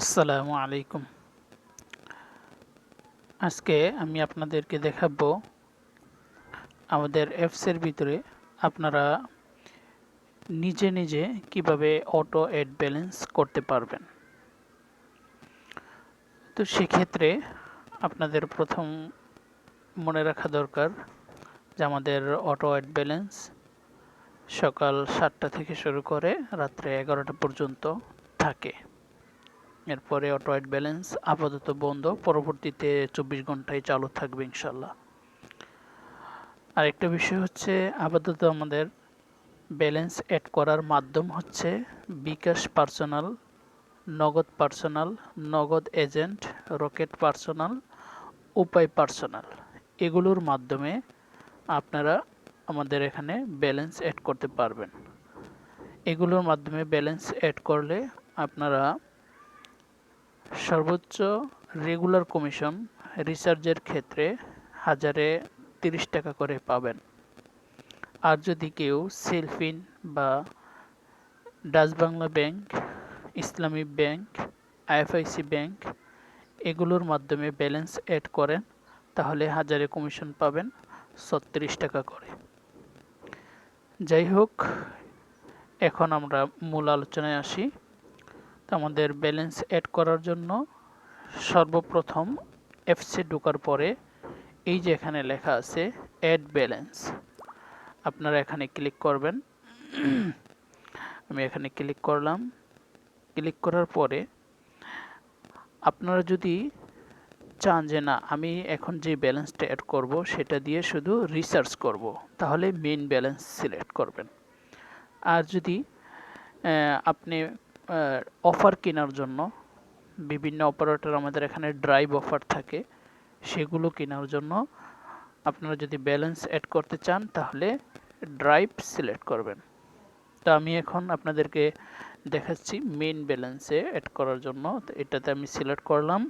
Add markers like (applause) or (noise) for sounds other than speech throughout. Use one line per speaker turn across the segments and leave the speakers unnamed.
আসসালামু আলাইকুম। আজকে আমি আপনাদেরকে দেখাবো আমাদের অ্যাপসের ভিতরে আপনারা নিজে নিজে কীভাবে অটো অ্যাড ব্যালেন্স করতে পারবেন। তো সেক্ষেত্রে আপনাদের প্রথম মনে রাখা দরকার যে আমাদের অটো অ্যাড ব্যালেন্স সকাল সাতটা থেকে শুরু করে রাত্রে এগারোটা পর্যন্ত থাকে। এরপরে অটো অ্যাড ব্যালেন্স আপাতত বন্ধ, পরবর্তীতে চব্বিশ ঘন্টায় চালু থাকবে ইনশাল্লাহ আরেকটা বিষয় হচ্ছে, আপাতত আমাদের ব্যালেন্স অ্যাড করার মাধ্যম হচ্ছে bKash personal, Nagad personal, Nagad agent, Rocket personal, Upay personal. এগুলোর মাধ্যমে আপনারা আমাদের এখানে ব্যালেন্স অ্যাড করতে পারবেন। এগুলোর মাধ্যমে ব্যালেন্স অ্যাড করলে আপনারা সর্বোচ্চ রেগুলার কমিশন রিচার্জের ক্ষেত্রে হাজারে তিরিশ টাকা করে পাবেন। আর যদি কেউ সেলফিন বা Dutch Bangla bank Islami bank IFIC bank এগুলোর মাধ্যমে ব্যালেন্স অ্যাড করেন, তাহলে হাজারে কমিশন পাবেন ছত্রিশ টাকা করে। যাই হোক, এখন আমরা মূল আলোচনায় আসি। আমাদের ব্যালেন্স অ্যাড করার জন্য সর্বপ্রথম অ্যাপসে ঢোকার পরে এই যে এখানে লেখা আছে অ্যাড ব্যালেন্স আপনারা এখানে ক্লিক করবেন। (clears throat) আমি এখানে ক্লিক করলাম। ক্লিক করার পরে আপনারা যদি চান যে না, আমি এখন যে ব্যালেন্সটা অ্যাড করব, সেটা দিয়ে শুধু রিসার্চ করব, তাহলে মেইন ব্যালেন্স সিলেক্ট করবেন। আর যদি আপনি অফার কেনার জন্য। বিভিন্ন অপারেটর আমাদের এখানে ড্রাইভ অফার থাকে। সেগুলো কেনার জন্য আপনারা যদি ব্যালেন্স অ্যাড করতে চান, তাহলে ড্রাইভ সিলেক্ট করবেন। তো আমি এখন আপনাদেরকে দেখাচ্ছি মেন ব্যালেন্সে অ্যাড করার জন্য। তো এটাতে আমি সিলেক্ট করলাম।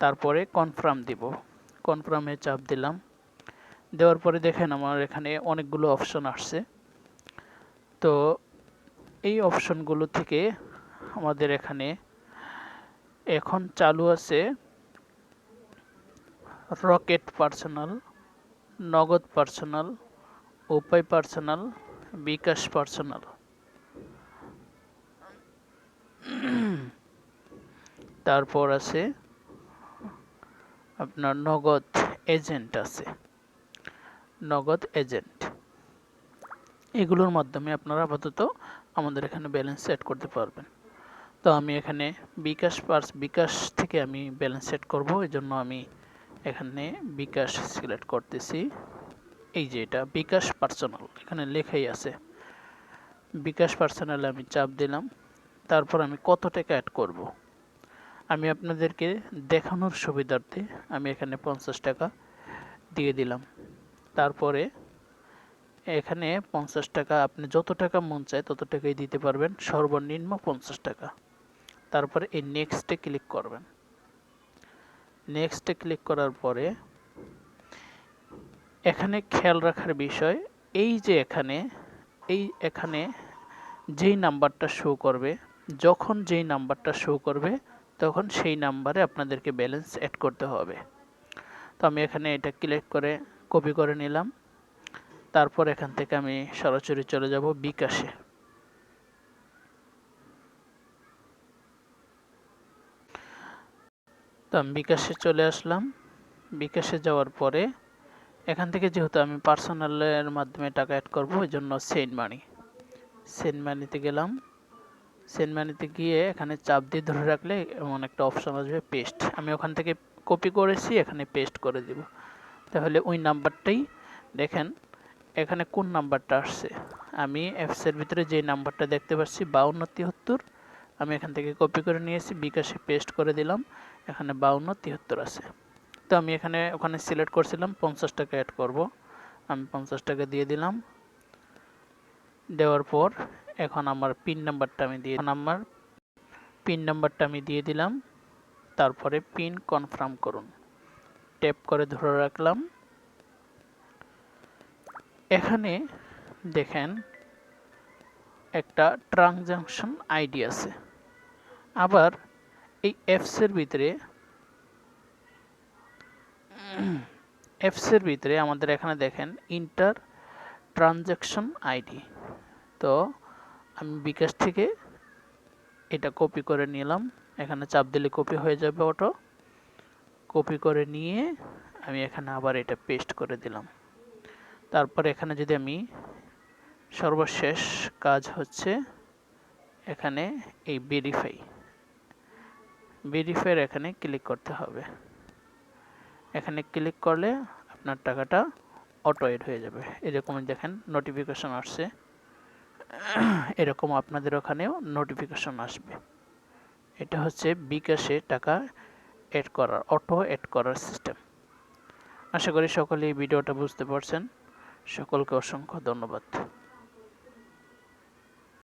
তারপরে কনফার্ম দিব। কনফার্মে চাপ দিলাম। দেওয়ার পরে দেখেন আমার এখানে অনেকগুলো অপশন আসছে। তো এই অপশনগুলো থেকে আমাদের এখানে এখন চালু আছে Rocket personal, Nagad personal, Upay personal, bKash personal. তারপর আছে আপনার নগদ এজেন্ট আছে। নগদ এজেন্ট। এগুলোর মাধ্যমে আপনারা আপাতত আমাদের এখানে ব্যালেন্স সেট করতে পারবেন। তো আমি এখানে বিকাশ পার্স, বিকাশ থেকে আমি ব্যালেন্স সেট করব এই জন্য আমি এখানে বিকাশ সিলেক্ট করতেছি। এই যে এটা, বিকাশ পার্সোনাল এখানে লেখাই আছে। বিকাশ পার্সোনালে আমি চাপ দিলাম, তারপর আমি কত টাকা অ্যাড করব? আমি আপনাদেরকে দেখানোর সুবিধার্থে আমি এখানে পঞ্চাশ টাকা দিয়ে দিলাম। তারপরে এখানে পঞ্চাশ টাকা, আপনি যত টাকা মন চায় তত টাকাই দিতে পারবেন, সর্বনিম্ন পঞ্চাশ টাকা। তারপরে এই নেক্সটে ক্লিক করবেন। নেক্সটে ক্লিক করার পরে এখানে খেয়াল রাখার বিষয়, এই যে এখানে, এই এখানে যেই নাম্বারটা শো করবে, যখন যেই নাম্বারটা শো করবে, তখন সেই নাম্বারে আপনাদেরকে ব্যালেন্স অ্যাড করতে হবে। তো আমি এখানে এটা ক্লিক করে কপি করে নিলাম। তারপর এখান থেকে আমি সরাসরি চলে যাব বিকাশে। তো আমি বিকাশে চলে আসলাম। বিকাশে যাওয়ার পরে এখান থেকে যেহেতু আমি পার্সোনালের মাধ্যমে টাকা অ্যাড করব ওই জন্য সেন্ট মানি সেন্ট মানিতে গেলাম। সেন্ট মানিতে গিয়ে এখানে চাপ দিয়ে ধরে রাখলে এমন একটা অপশন আসবে পেস্ট আমি ওখান থেকে কপি করেছি, এখানে পেস্ট করে দিব। তাহলে ওই নাম্বারটাই দেখেন, এখানে কোন নাম্বারটা আসছে? আমি অ্যাপসের ভিতরে যে নাম্বারটা দেখতে পাচ্ছি, বাউন্ন তিয়াত্তর আমি এখান থেকে কপি করে নিয়েছি, বিকাশে পেস্ট করে দিলাম, এখানে বাউন্ন তিয়াত্তর আছে। তো আমি এখানে, ওখানে সিলেক্ট করছিলাম, পঞ্চাশ টাকা অ্যাড করব। আমি পঞ্চাশ টাকা দিয়ে দিলাম। দেওয়ার পর এখন আমার পিন নাম্বারটা আমি দিয়ে, আমার পিন নাম্বারটা আমি দিয়ে দিলাম। তারপরে পিন কনফার্ম করুন। ট্যাপ করে ধরে রাখলাম। এখানে দেখেন একটা ট্রানজাকশন আইডি আছে। আবার এই অ্যাপসের ভিতরে অ্যাপসের ভিতরে আমাদের এখানে দেখেন ইন্টার ট্রানজ্যাকশন আইডি তো আমি বিকাশ থেকে এটা কপি করে নিলাম। এখানে চাপ দিলে কপি হয়ে যাবে অটো কপি করে নিয়ে আমি এখানে আবার এটা পেস্ট করে দিলাম। তারপর এখানে যদি আমি সর্বশেষ কাজ হচ্ছে এখানে এই ভেরিফাই ভেরিফাইয়ের এখানে ক্লিক করতে হবে। এখানে ক্লিক করলে আপনার টাকাটা অটো এড হয়ে যাবে। এরকম দেখেন নোটিফিকেশন আসছে। এরকম আপনাদের ওখানেও নোটিফিকেশন আসবে। এটা হচ্ছে বিকাশে টাকা এড করার অটো এড করার সিস্টেম আশা করি সকলে এই ভিডিওটা বুঝতে পারছেন। সকলকে অসংখ্য ধন্যবাদ।